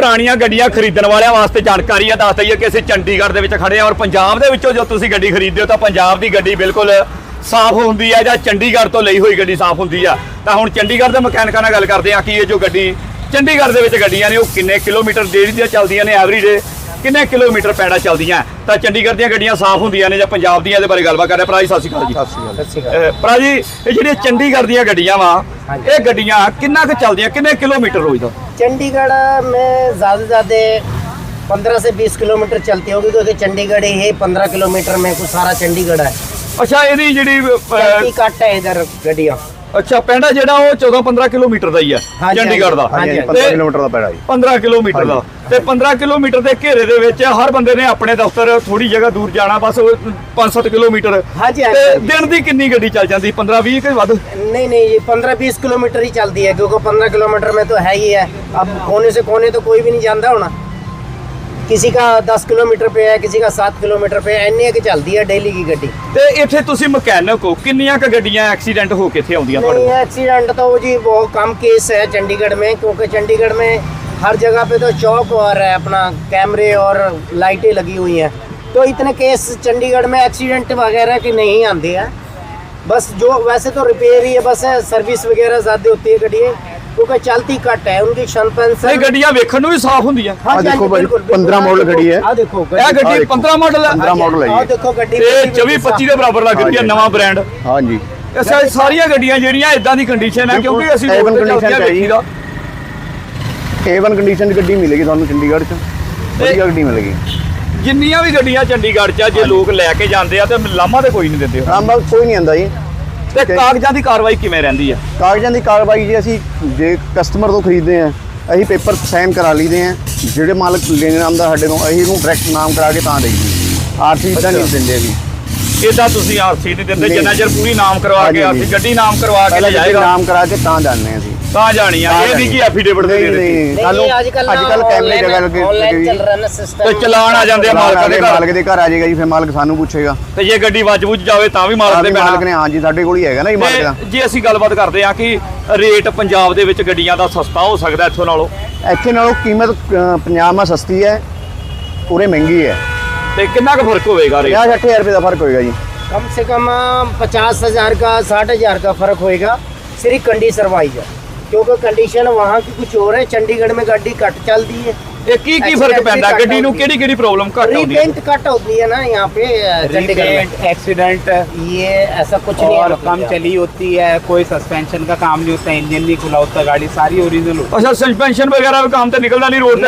ਪੁਰਾਣੀਆਂ ਗੱਡੀਆਂ ਖਰੀਦਣ ਵਾਲਿਆਂ ਵਾਸਤੇ ਜਾਣਕਾਰੀ ਆ, ਦੱਸ ਦਈਏ ਕਿ ਅਸੀਂ ਚੰਡੀਗੜ੍ਹ ਦੇ ਵਿੱਚ ਖੜੇ ਆ ਔਰ ਪੰਜਾਬ ਦੇ ਵਿੱਚੋਂ ਜੋ ਤੁਸੀਂ ਗੱਡੀ ਖਰੀਦਦੇ ਹੋ ਤਾਂ ਪੰਜਾਬ ਦੀ ਗੱਡੀ ਬਿਲਕੁਲ ਸਾਫ਼ ਹੁੰਦੀ ਆ ਜਾਂ ਚੰਡੀਗੜ੍ਹ ਤੋਂ ਲਈ ਹੋਈ ਗੱਡੀ ਸਾਫ਼ ਹੁੰਦੀ ਆ। ਤਾਂ ਹੁਣ ਚੰਡੀਗੜ੍ਹ ਦੇ ਮਕੈਨਿਕਾਂ ਨਾਲ ਗੱਲ ਕਰਦੇ ਆ ਕਿ ਇਹ ਜੋ ਗੱਡੀ ਚੰਡੀਗੜ੍ਹ ਦੇ ਵਿੱਚ ਗੱਡੀਆਂ ਨੇ, ਉਹ ਕਿੰਨੇ ਕਿਲੋਮੀਟਰ ਦੇਰੀ ਦੀਆਂ ਚੱਲਦੀਆਂ ਨੇ, ਐਵਰੇਜ ਕਿੰਨੇ ਕਿਲੋਮੀਟਰ ਪੈੜਾ ਚੱਲਦੀਆਂ ਤਾਂ ਚੰਡੀਗੜ੍ਹ ਦੀਆਂ ਗੱਡੀਆਂ ਸਾਫ਼ ਹੁੰਦੀਆਂ ਨੇ ਜਾਂ ਪੰਜਾਬ ਦੀਆਂ ਇਹਦੇ ਬਾਰੇ ਗੱਲਬਾਤ ਕਰਦੇ ਭਰਾ ਜੀ ਸਤਿ ਸ਼੍ਰੀ ਅਕਾਲ ਜੀ ਸਤਿ ਸ਼੍ਰੀ ਅਕਾਲ ਅਹ ਭਰਾ ਜੀ ਇਹ ਜਿਹੜੀਆਂ ਚੰਡੀਗੜ੍ਹ ਦੀਆਂ ਗੱਡੀਆਂ ਵਾ ਹਾਂਜੀ। ਇਹ ਗੱਡੀਆਂ ਕਿੰਨਾ ਕੁ ਚੱਲਦੀਆਂ ਕਿੰਨੇ ਕਿਲੋਮੀਟਰ ਰੋਜ਼ ਦਾ चंडीगढ़ में ज़्यादा से ज़्यादा पंद्रह से बीस किलोमीटर चलती होगी क्योंकि चंडीगढ़ ही है पंद्रह किलोमीटर में कुछ सारा चंडीगढ़ है ਅੱਛਾ ਇਹਦੀ ਜਿਹੜੀ ਅਹ, चलती कट है इधर गड्डियाँ ਅੱਛਾ ਪੈਂਡਾ ਜਿਹੜਾ ਉਹ 14 15 ਕਿਲੋਮੀਟਰ ਦਾ ਹੀ ਆ ਹਾਂਜੀ, ਚੰਡੀਗੜ੍ਹ ਦਾ ਹਾਂਜੀ, ਹਾਂਜੀ, ਤੇ 15 ਕਿਲੋਮੀਟਰ ਦਾ ਪੈੜਾ ਜੀ 15 ਕਿਲੋਮੀਟਰ ਦਾ ਤੇ 15 ਕਿਲੋਮੀਟਰ ਦੇ ਘੇਰੇ ਦੇ ਵਿੱਚ ਹਰ ਬੰਦੇ ਨੇ ਆਪਣੇ ਦਫ਼ਤਰ ਥੋੜੀ ਜਗ੍ਹਾ ਦੂਰ ਜਾਣਾ ਬਸ 5-7 ਕਿਲੋਮੀਟਰ ਹਾਂਜੀ, ਤੇ ਹਾਂਜੀ। ਦਿਨ ਦੀ ਕਿੰਨੀ ਗੱਡੀ ਚੱਲ ਜਾਂਦੀ 15-20 ਕੇ ਵੱਧ नहीं नहीं ये पंद्रह बीस किलोमीटर ही चलती है क्योंकि पंद्रह किलोमीटर में तो है ही है अब कोने से कोने तो कोई भी नहीं जानता होना किसी का दस किलोमीटर पे है किसी का सात किलोमीटर पे है इन्नी की चलती है डेली की गड्डी ਤੇ ਇੱਥੇ ਤੁਸੀਂ ਮਕੈਨਿਕ ਹੋ ਕਿੰਨੀਆਂ ਕ ਗੱਡੀਆਂ ਐਕਸੀਡੈਂਟ ਹੋ ਕੇ ਇੱਥੇ ਆਉਂਦੀਆਂ ਤੁਹਾਡੇ नहीं ਕੋਲ? एक्सीडेंट तो जी बहुत कम केस है चंडीगढ़ में क्योंकि चंडीगढ़ में हर जगह पे तो चौक और है अपना कैमरे और लाइटें लगी हुई हैं तो इतने केस चंडीगढ़ में एक्सीडेंट वगैरह के नहीं आते हैं बस जो वैसे तो रिपेयर ही है बस है सर्विस वगैरह ज़्यादा होती है गाड़ी क्योंकि चलती कट है उनकी ਇਹ शनपेंशन ਗੱਡੀਆਂ ਵੇਖਣ ਨੂੰ ਵੀ ਸਾਫ਼ ਹੁੰਦੀਆਂ हाँ आह जी, हाँ देखो जी, भाई, बिल्कुल, 15 मॉडल बिल्कुल। गाड़ी है। आह देखो ਇਹ गाड़ी। ਗੱਡੀ ਦੇਖੋ। 15 ਮਾਡਲ ਹੈ 15 मॉडल है आह ये देखो गड्डी ਤੇ बिल्कुल 24 25 ਦੇ ਬਰਾਬਰ ਲੱਗ ਰਹੀ ਹੈ ਹਾਂਜੀ। ਨਵਾਂ ਬ੍ਰਾਂਡ हाँ जी ਅੱਛਾ ਇਹ ਸਾਰੀਆਂ ਗੱਡੀਆਂ ਜਿਹੜੀਆਂ ਇਦਾਂ ਦੀ ਕੰਡੀਸ਼ਨ ਹੈ ਬਿਲਕੁਲ, ਕਿਉਂਕਿ ਅਸੀਂ A1 ਰੋਡ ਤੇ condition ਚੱਲਦੇ ਚ ਹੈ ਜੀ। ਦੇਖੀਦਾ A1 ਕੰਡੀਸ਼ਨ ਦੀ ਗੱਡੀ ਮਿਲੇਗੀ ਤੁਹਾਨੂੰ ਚੰਡੀਗੜ੍ਹ 'ਚ ਵਧੀਆ ਗੱਡੀ ਮਿਲੇਗੀ ਜਿੰਨੀਆਂ ਵੀ ਗੱਡੀਆਂ ਚੰਡੀਗੜ੍ਹ 'ਚ ਆ, ਜੇ ਲੋਕ ਲੈ ਕੇ ਜਾਂਦੇ ਆ ਤੇ ਲਾਮਾ ਤੇ ਕੋਈ ਨਹੀਂ ਦਿੰਦੇ ਹਾਂ ਬਸ ਕੋਈ ਨਹੀਂ ਆਂਦਾ ਜੀ ਤੇ ਕਾਗਜ਼ਾਂ ਦੀ ਕਾਰਵਾਈ ਕਿਵੇਂ ਰਹਿੰਦੀ ਆ? ਕਾਗਜ਼ਾਂ ਦੀ ਕਾਰਵਾਈ ਜੇ ਅਸੀਂ ਜੇ ਕਸਟਮਰ ਤੋਂ ਖਰੀਦਦੇ ਆ ਅਸੀਂ ਪੇਪਰ ਸਾਈਨ ਕਰਾ ਲਈਦੇ ਆ ਜਿਹੜੇ ਮਾਲਕ ਲੈਣ ਨਾਮ ਦਾ ਸਾਡੇ ਤੋਂ ਅਸੀਂ ਇਹਨੂੰ ਡਾਇਰੈਕਟ ਨਾਮ ਕਰਾ ਕੇ ਤਾਂ ਦੇਈਏ। ਆਰਸੀ ਤਾਂ ਨਹੀਂ ਦਿੰਦੇ ਅਸੀਂ ਇਹਦਾ ਤੁਸੀਂ ਆਰਸੀ ਨਹੀਂ ਦਿੰਦੇ ਜਿੰਨਾ ਚਿਰ ਪੂਰੀ ਨਾਮ ਕਰਵਾ ਕੇ ਆਰਸੀ ਗੱਡੀ ਨਾਮ ਕਰਵਾ ਕੇ ਲੈ ਜਾਏਗਾ ਨਾਮ ਕਰਾ ਕੇ ਤਾਂ ਜਾਣਦੇ ਅਸੀਂ। ਤਾਂ ਜਾਣੀ ਆ ਇਹ ਨਹੀਂ ਕਿ ਐਫੀਡੇਵਿਟ ਦੇ ਦੇ ਸਾਨੂੰ ਅੱਜ ਕੱਲ ਕੈਮਰੇ ਜਗ੍ਹਾ ਲੱਗੇ ਆਨਲਾਈਨ ਚੱਲ ਰਿਹਾ ਸਿਸਟਮ ਤੇ ਚਲਾਣ ਆ ਜਾਂਦੇ ਆ ਮਾਲਕ ਦੇ ਘਰ। ਮਾਲਕ ਦੇ ਘਰ ਆ ਜਾਏਗਾ ਜੀ ਫਿਰ ਮਾਲਕ ਸਾਨੂੰ ਪੁੱਛੇਗਾ। ਤੇ ਜੇ ਗੱਡੀ ਵੱਜ ਵੁੱਜ ਜਾਵੇ ਤਾਂ ਵੀ ਮਾਲਕ ਦੇ ਮਾਲਕ ਨੇ ਹਾਂਜੀ ਸਾਡੇ ਕੋਲ ਹੀ ਹੈਗਾ ਨਾ ਇਹ ਮਾਲਕ ਦਾ। ਜੇ ਅਸੀਂ ਗੱਲਬਾਤ ਕਰਦੇ ਆ ਕਿ ਰੇਟ ਪੰਜਾਬ ਦੇ ਵਿੱਚ ਗੱਡੀਆਂ ਦਾ ਸਸਤਾ ਹੋ ਸਕਦਾ ਇੱਥੋਂ ਨਾਲੋਂ? ਇੱਥੇ ਨਾਲੋਂ ਕੀਮਤ ਪੰਜਾਬ ਮਾ ਸਸਤੀ ਹੈ ਪੂਰੇ ਮਹਿੰਗੀ ਹੈ। ਤੇ ਕਿੰਨਾ ਕੁ ਫਰਕ ਹੋਵੇਗਾ ਰੇਟ 50 ਹਜ਼ਾਰ ਰੁਪਏ ਦਾ ਫਰਕ ਹੋਏਗਾ ਜੀ कम से कम पचास हजार का साठ हजार का फर्क होएगा सिर्फ कंडीशन वाइज क्योंकि कंडीशन वहाँ की कुछ और है चंडीगढ़ में गाड़ी कट चलती है ਇਹ ਕੀ ਕੀ ਫਰਕ Accident ਪੈਂਦਾ ਵੀ ਘੱਟ ਗੱਡੀ ਨੂੰ ਆਉਂਦੀ ਕਿਹੜੀ ਕਿਹੜੀ ਪ੍ਰੋਬਲਮ ਘੱਟ ਆਉਂਦੀ ਹੈ रिपेंट कट होती है ना यहाँ पे अ, चंडीगढ़ में रिपेंट एक्सीडेंट ये ऐसा कुछ नहीं और है कम चली होती है कोई सस्पेंशन का काम नहीं होता इंजन नहीं खुला होता गाड़ी सारी ओरिजिनल होती है ਅੱਛਾ ਸਸਪੈਂਸ਼ਨ ਵਗੈਰਾ ਵੀ ਕੰਮ ਤੇ ਨਿਕਲਦਾ ਨਹੀਂ ਰੋਡ ਤੇ